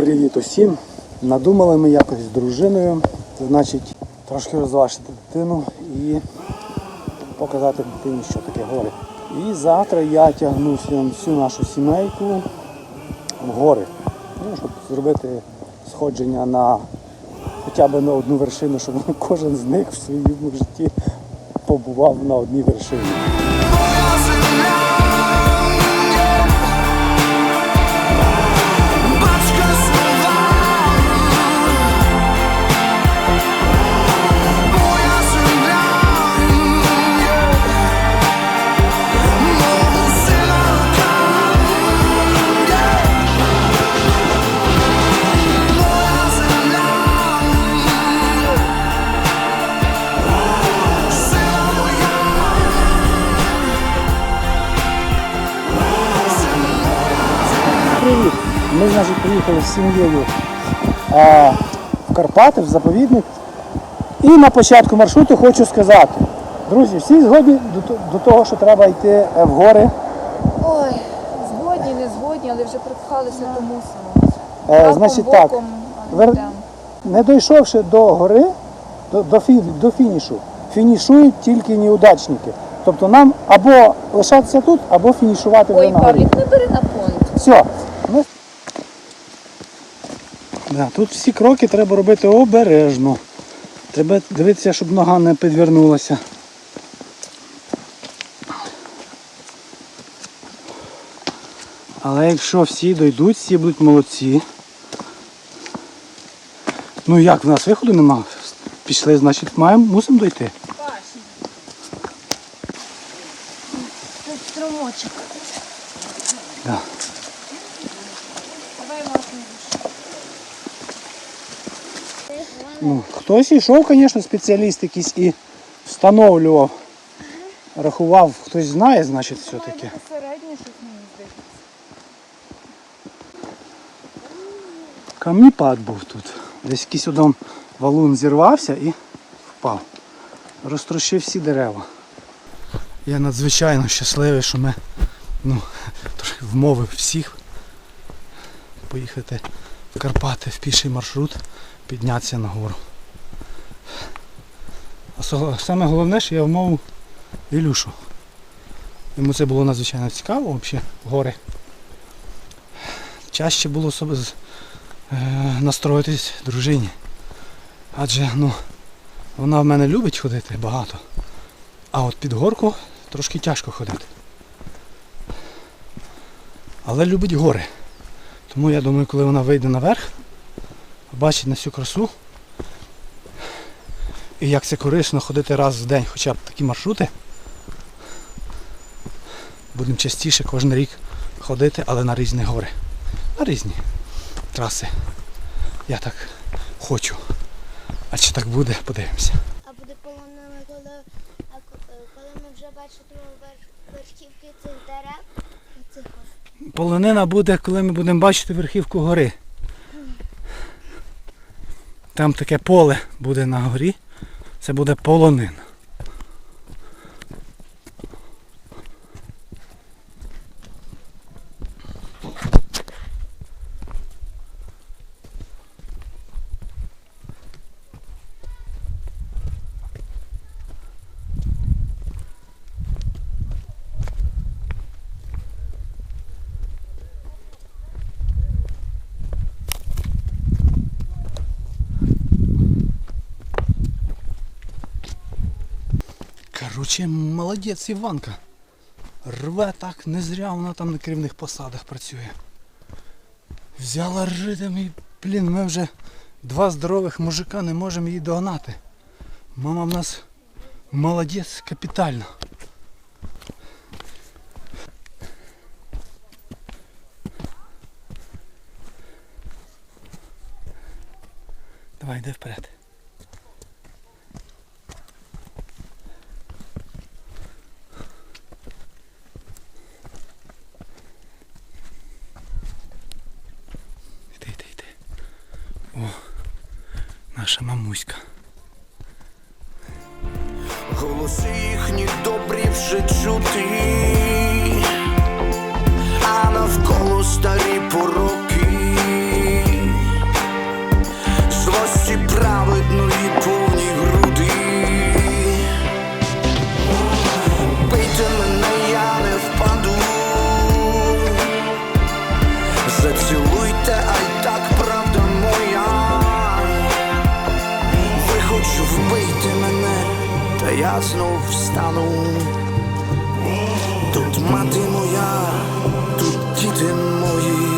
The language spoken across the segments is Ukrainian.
привіт усім. Надумали ми якось з дружиною, значить, трошки розважити дитину і показати дитині, що таке гори. І завтра я тягну всю нашу сімейку в гори. Ну, щоб зробити сходження на хоча б на одну вершину, щоб кожен з них в своєму житті побував на одній вершині. Приїхали з сім'єю в Карпати, в заповідник. І на початку маршруту хочу сказати, друзі, всі згодні до, того, що треба йти е, в гори. Ой, згодні, не згодні, але вже припхалися, то мусимо. Е, значить так, не вер- не дійшовши до гори, до, до, фі, до фінішу, фінішують тільки неудачники. Тобто нам або лишатися тут, або фінішувати вже на горі. Павлік, не бери на понт. Все. Ми... Да, тут всі кроки треба робити обережно. Треба дивитися, щоб нога не підвернулася. Але якщо всі дойдуть, всі будуть молодці. Ну як, в нас виходу нема. Пішли, значить маємо, мусимо дойти. Тут струмочок. Да. Давай можна. Ну, хтось йшов, звісно, спеціаліст якийсь і встановлював, рахував, хтось знає, значить, все-таки. Камніпад був тут. Десь якийсь один валун зірвався і впав. Розтрощив всі дерева. Я надзвичайно щасливий, що ми ну, трохи вмовив всіх поїхати в Карпати в піший маршрут, піднятися на гору. А саме головне, що я вмовив Ілюшу. Йому це було надзвичайно цікаво взагалі, гори. Чаще було собі е, настроїтись дружині. Адже ну, вона в мене любить ходити багато. А от під горку трошки тяжко ходити. Але любить гори. Тому я думаю, коли вона вийде наверх, побачить на всю красу. І як це корисно ходити раз в день, хоча б такі маршрути. Будемо частіше кожен рік ходити, але на різні гори. На різні траси. Я так хочу. А чи так буде, подивимося. А буде полонено, коли, е, коли ми вже бачимо верхівки цих дерев і цих ось. Полонина буде, коли ми будемо бачити верхівку гори. Там таке поле буде на горі. Це буде полонин. Короче, молодець Іванка. Рве так, не зря вона там на керівних посадах працює. Взяла ритм і, блін, ми вже два здорових мужика не можемо її догнати. Мама в нас молодець капітально. Давай, йди вперед. Йди, йди, йди. О, наша мамуська. Голоси їхні добрі вже чути, я знов встану. Тут мати моя, тут діти мої.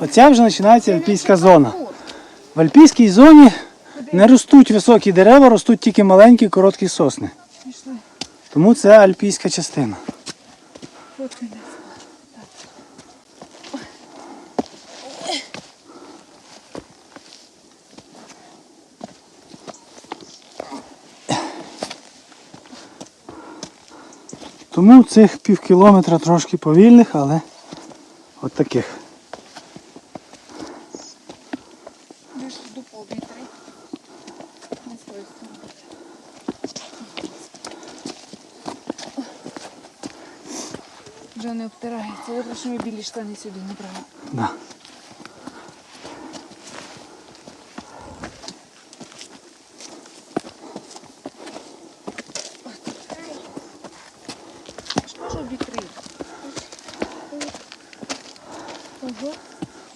Оця вже починається альпійська зона. В альпійській зоні не ростуть високі дерева, ростуть тільки маленькі короткі сосни. Тому це альпійська частина. Тому цих пів кілометра трошки повільних, але от таких. Ми ж дупу обітри. На свою сторону. Вже не обтирається. Добре, що ми білі штани сюди не брали. Да.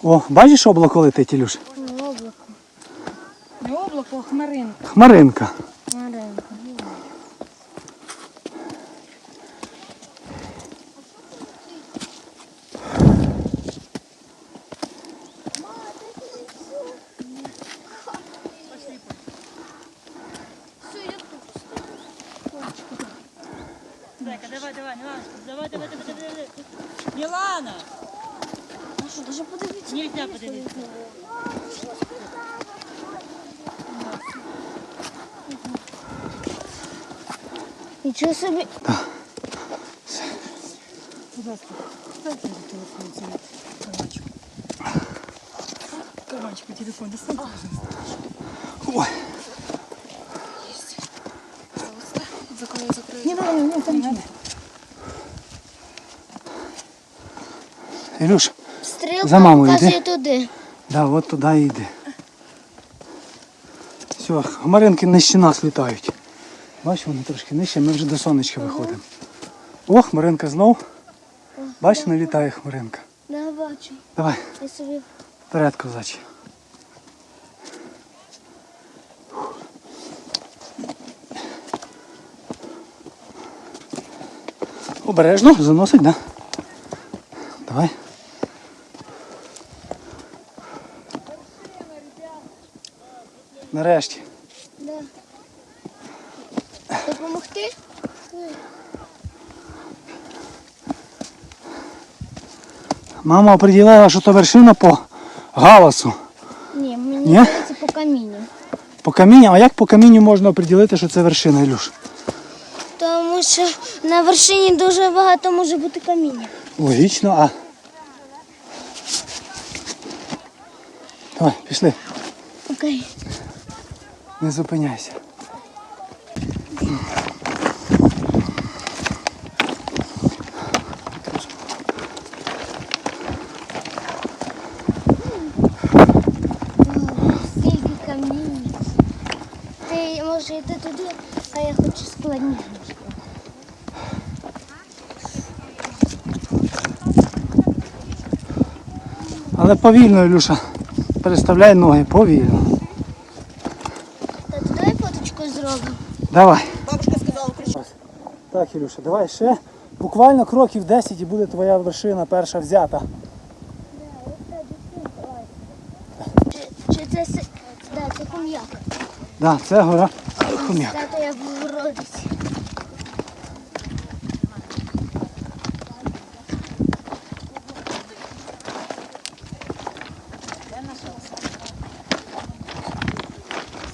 О, бачиш облако летить, Ілюш? Не облако, а хмаринка. Хмаринка. Давай, давай, давай, Милана, давай, давай, давай, давай, давай. Милана! А що, даже подивіться? Нельзя подивитися. Нічого собі. Будь ласка, ставте телефон цей. Карманчику телефон достаньте, пожалуйста. Ой, Надо, не надо, не надо. Ілюш, Стрілка За мамою вказує туди. да, от туди і йди. Все, хмаринки нижче нас літають. Бачиш, вони трошки нижче, ми вже до сонечка виходимо. О, хмаринка знов. Бачиш, не літає хмаринка. Не бачу. Давай, Я собі вперед, козачі. Обережно, заносить, да? Давай. Нарешті. да. допомогти. Мама определила, що то вершина по галасу. Ні, мені Ні? здається по камінню. По камінню, а як по камінню можна определити, що це вершина, Ілюш? Тому що на вершині дуже багато може бути каміння. Логічно, а. Давай, пішли, Окей. не зупиняйся. Скільки каміння. Ти може йти туди, а я хочу складніше. Але повільно, Ілюша. Переставляй ноги, повільно. Та давай фоточку зробимо. Давай. Бабушка сказала, кричи. Так, Ілюша, давай ще Буквально кроків 10 і буде твоя вершина перша взята. Чи, чи це, си- да, це хом'як? Да, це гора Хом'як. Тато я був в родиці.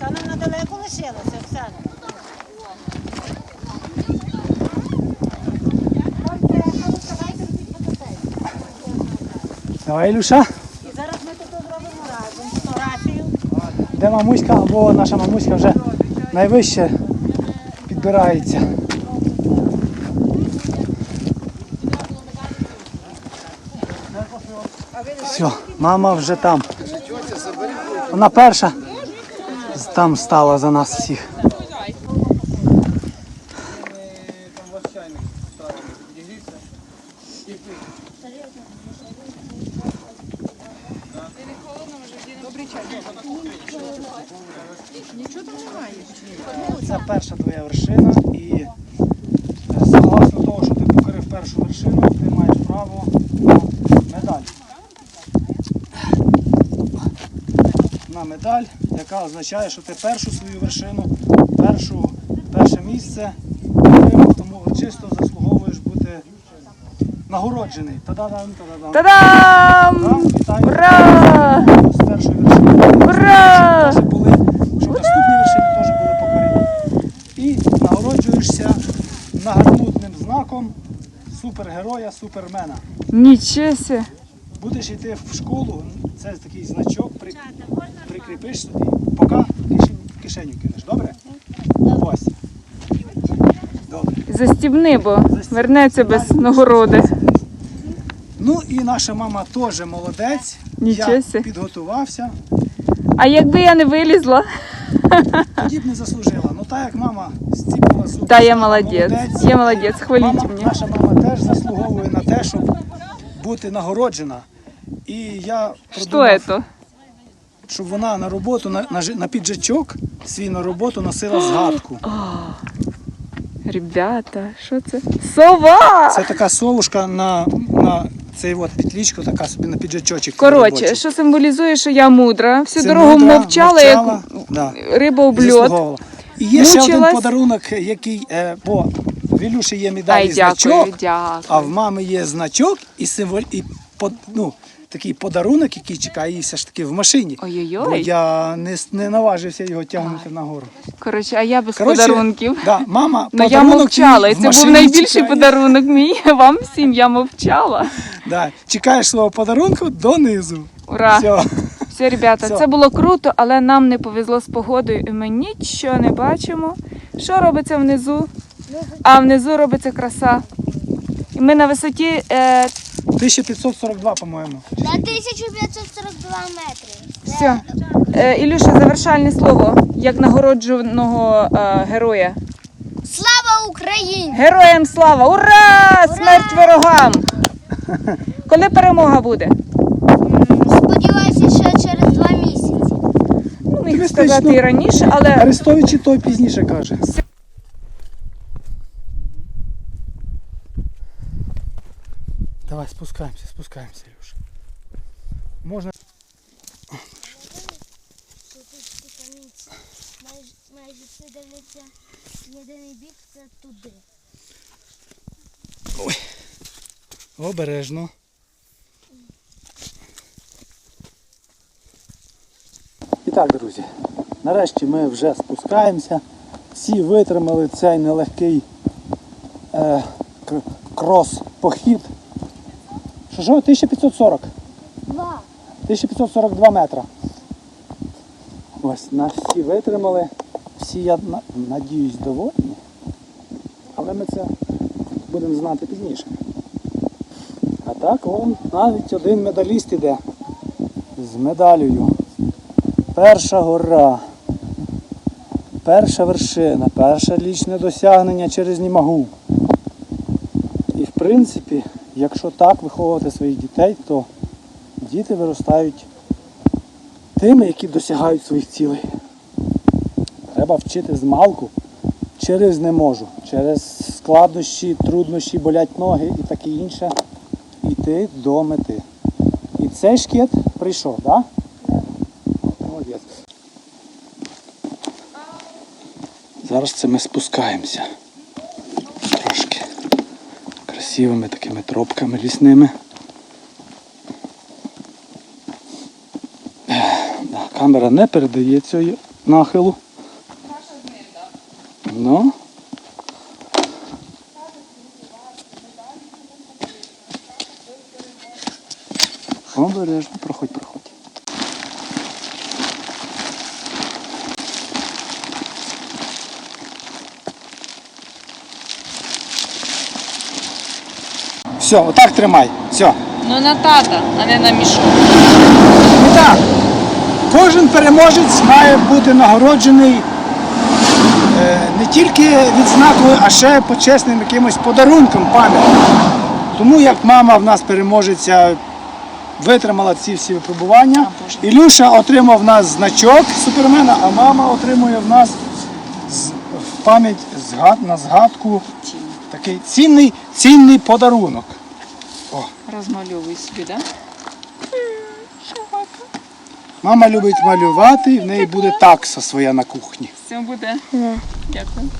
Оксана недалеко лишилася, Оксана. Давай, Ілюша. І зараз ми тут зробимо разом фотографію. Де мамуська, або наша мамуська вже найвище підбирається. Все, мама вже там. Вона перша там стала за нас всіх. Це перша твоя вершина і е, согласно того, що ти покорив першу вершину, ти маєш право на медаль. На медаль, яка означає, що ти першу свою вершину, першу, перше місце отримав, тому чисто заслуговуєш бути нагороджений. Та-да-дам, та-да-дам. Та-дам! Вітаю Ура! з першої вершини. Ура! Були, щоб наступні вершини теж були покорені. І нагороджуєшся нагорнутним знаком супергероя, супермена. Нічого себе. Будеш йти в школу, це такий значок, при, прикріпиш собі, поки в кишеню, кинеш. Добре? Ось. Добре. Застібни, бо вернеться без нагороди. Ну і наша мама теж молодець. Нічого Я підготувався. А якби я не вилізла, Тоді б не заслужила. Ну так як мама зціпила зуби. та я стала молодець. Я молодець, хваліть Мама, мені. наша мама теж заслуговує на те, щоб бути нагороджена. І я Що це? Щоб вона на роботу, на, на, на піджачок свій на роботу носила згадку. Ребята, що це? Сова! Це така совушка на, на цей от петлічку, така собі на піджачочок. Коротше, що символізує, що я мудра. Всю Це дорогу мудра, мовчала, як да. риба об льот. Заслуговувала. І є ще один подарунок, який, е, бо в Ілюші є медаль Ай, і значок. дякую, дякую. А в мами є значок і символ, і ну, такий подарунок, який чекає її все ж таки в машині. Ой-ой-ой. Бо я не, не наважився його тягнути нагору. Коротше, а я без Коротше, подарунків. Да, мама, Ну я мовчала, і це був найбільший чекає. подарунок мій. Вам всім я мовчала. Да, чекаєш свого подарунку донизу. Ура! Все. Все, ребята, Все. це було круто, але нам не повезло з погодою, і ми нічого не бачимо. Що робиться внизу? А внизу робиться краса. І ми на висоті е, 1542, по-моєму. На 1542 метри. все. Е, Ілюша, завершальне слово як нагородженого е, героя. Слава Україні! Героям слава! Ура! Смерть ворогам! Коли перемога буде? Сподіваюся, що через два місяці. Ну, міг Оптимістично. сказати і раніше, але Арестовичі той пізніше каже. Можна. Що тут типа майже, всі дивляться єдиний туди. Обережно. І так, друзі, нарешті ми вже спускаємося. Всі витримали цей нелегкий е, крос-похід. Що що? 1540? Два. 1542 метра. Ось, нас всі витримали. Всі, я надіюсь, довольні. Але ми це будемо знати пізніше. А так, вон навіть один медаліст іде з медалею. Перша гора. Перша вершина, перше лічне досягнення через Німагу. І в принципі, якщо так виховувати своїх дітей, то діти виростають тими, які досягають своїх цілей. Треба вчити з малку через не можу, через складнощі, труднощі, болять ноги і таке інше, йти до мети. І цей шкет прийшов, так? Да? Молодець. Зараз це ми спускаємося. Красивими такими тропками лісними. Камера не передає цього нахилу. Ну. Обережно, проходь, проходь. Все, отак тримай. Все. Ну на тата, а не на мішок. І так, кожен переможець має бути нагороджений е, не тільки відзнакою, а ще почесним якимось подарунком пам'ятним. Тому як мама в нас переможеця витримала ці всі випробування, Ілюша отримав в нас значок супермена, а мама отримує в нас в пам'ять на згадку такий цінний, цінний подарунок. Розмальовуй собі, так? Мама любить малювати, і в неї буде такса своя на кухні. Все буде. Дякую.